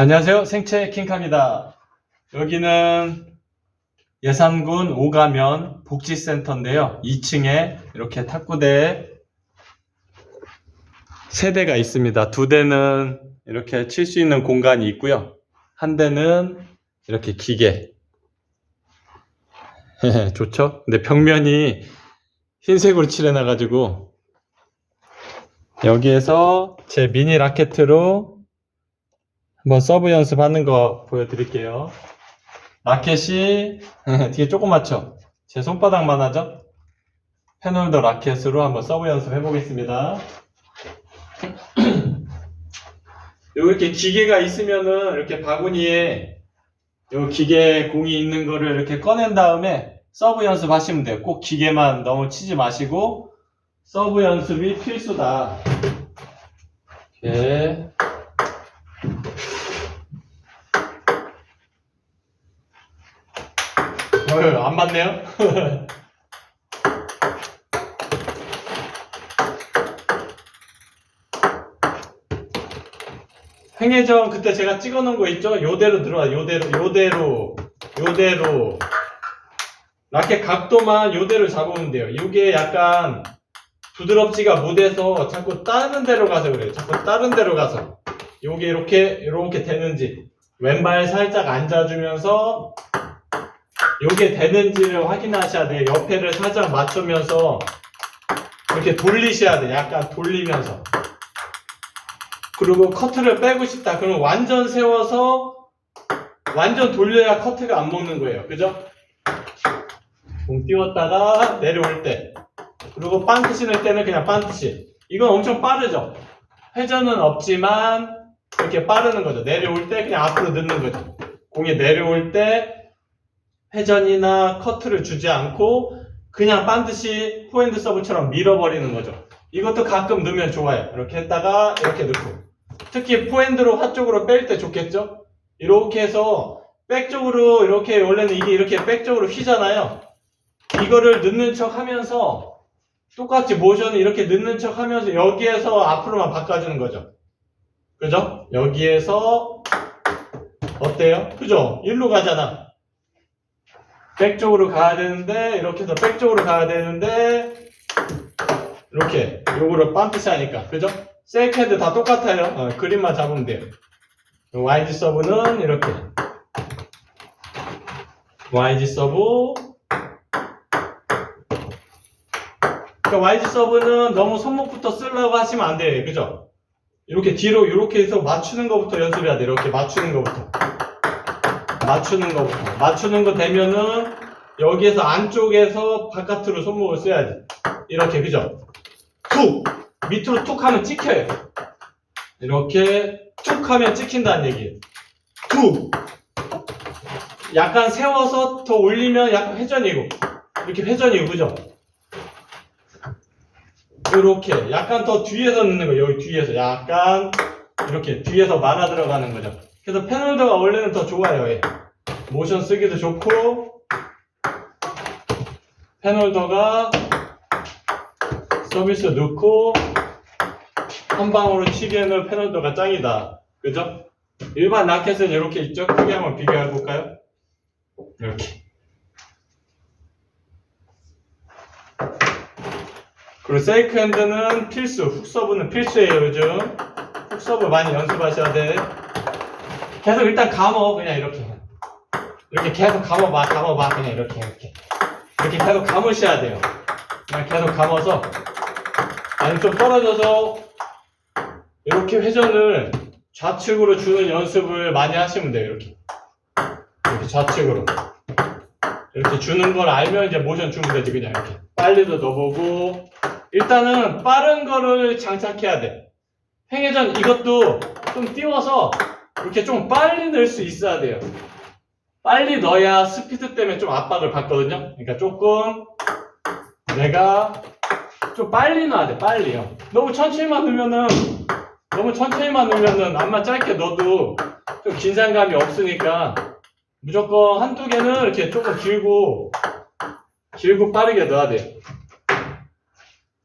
안녕하세요. 생채 킹카입니다. 여기는 예산군 오가면 복지센터인데요. 2층에 이렇게 탁구대 세 대가 있습니다. 두 대는 이렇게 칠 수 있는 공간이 있고요. 한 대는 이렇게 기계. 좋죠? 근데 벽면이 흰색으로 칠해놔가지고 여기에서 제 미니 라켓으로 한번 서브 연습하는 거 보여드릴게요. 라켓이 되게 조그맣죠? 제 손바닥만 하죠? 페놀더 라켓으로 한번 서브 연습 해 보겠습니다. 이렇게 기계가 있으면은 이렇게 바구니에 요 기계 공이 있는 거를 이렇게 꺼낸 다음에 서브 연습 하시면 돼요. 꼭 기계만 너무 치지 마시고 서브 연습이 필수다. 이렇게 어휴, 안 맞네요? 행해전 그때 제가 찍어 놓은 거 있죠? 요대로 들어와, 요대로, 요대로, 요대로. 라켓 각도만 요대로 잡으면 돼요. 이게 약간 부드럽지가 못해서 자꾸 다른 데로 가서 그래요. 자꾸 다른 데로 가서. 요게 이렇게, 이렇게 되는지. 왼발 살짝 앉아주면서 요게 되는지를 확인하셔야 돼요. 옆에를 살짝 맞추면서 이렇게 돌리셔야 돼요. 약간 돌리면서. 그리고 커트를 빼고 싶다. 그러면 완전 세워서 완전 돌려야 커트가 안 먹는 거예요. 그죠? 공 띄웠다가 내려올 때. 그리고 반트 신을 때는 그냥 반트시. 이건 엄청 빠르죠? 회전은 없지만 이렇게 빠르는 거죠. 내려올 때 그냥 앞으로 넣는 거죠. 공이 내려올 때 회전이나 커트를 주지 않고 그냥 반드시 포핸드 서브처럼 밀어버리는 거죠. 이것도 가끔 넣으면 좋아요. 이렇게 했다가 이렇게 넣고. 특히 포핸드로 화 쪽으로 뺄 때 좋겠죠? 이렇게 해서 백 쪽으로 이렇게 원래는 이게 이렇게 백 쪽으로 휘잖아요. 이거를 넣는 척 하면서 똑같이 모션을 이렇게 넣는 척 하면서 여기에서 앞으로만 바꿔주는 거죠. 그죠? 여기에서 어때요? 그죠? 일로 가잖아. 백 쪽으로 가야 되는데 이렇게 해서 백 쪽으로 가야 되는데 이렇게. 요거를 반드시 하니까. 그죠? 세이크핸드 다 똑같아요. 어, 그림만 잡으면 돼요. YG 서브는 이렇게. YG 서브. 그러니까 YG 서브는 너무 손목부터 쓰려고 하시면 안 돼요. 그죠? 이렇게 뒤로 이렇게 해서 맞추는 것부터 연습해야 돼요. 이렇게 맞추는 것부터 맞추는 거부터. 맞추는 거 되면은 여기에서 안쪽에서 바깥으로 손목을 써야지. 이렇게 그죠? 툭 밑으로 툭 하면 찍혀요. 이렇게 툭 하면 찍힌다는 얘기예요. 툭 약간 세워서 더 올리면 약간 회전이고 이렇게 회전이고 그죠? 이렇게 약간 더 뒤에서 넣는 거예요. 여기 뒤에서 약간 이렇게 뒤에서 말아 들어가는 거죠. 그래서 패널더가 원래는 더 좋아요. 얘. 모션 쓰기도 좋고 패널더가 서비스 넣고 한 방으로 치기에는 패널더가 짱이다. 그죠? 일반 라켓은 이렇게 있죠? 크게 한번 비교해 볼까요? 이렇게. 그리고 세이크 핸드는 필수, 훅 서브는 필수예요, 요즘. 훅 서브 많이 연습하셔야 돼. 계속 일단 감어, 그냥 이렇게. 이렇게 계속 감아봐, 감아봐, 그냥 이렇게, 이렇게. 이렇게 계속 감으셔야 돼요. 그냥 계속 감아서. 아니, 좀 떨어져서, 이렇게 회전을 좌측으로 주는 연습을 많이 하시면 돼요, 이렇게. 이렇게 좌측으로. 이렇게 주는 걸 알면 이제 모션 주면 되지, 그냥 이렇게. 빨리도 넣어보고. 일단은 빠른 거를 장착해야 돼. 행회전 이것도 좀 띄워서 이렇게 좀 빨리 넣을 수 있어야 돼요. 빨리 넣어야 스피드 때문에 좀 압박을 받거든요. 그러니까 조금 내가 좀 빨리 넣어야 돼, 빨리요. 너무 천천히만 넣으면은, 너무 천천히만 넣으면은 암만 짧게 넣어도 좀 긴장감이 없으니까 무조건 한두 개는 이렇게 조금 길고, 길고 빠르게 넣어야 돼요.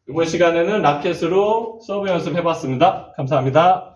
이번 시간에는 라켓으로 서브 연습 해봤습니다. 감사합니다.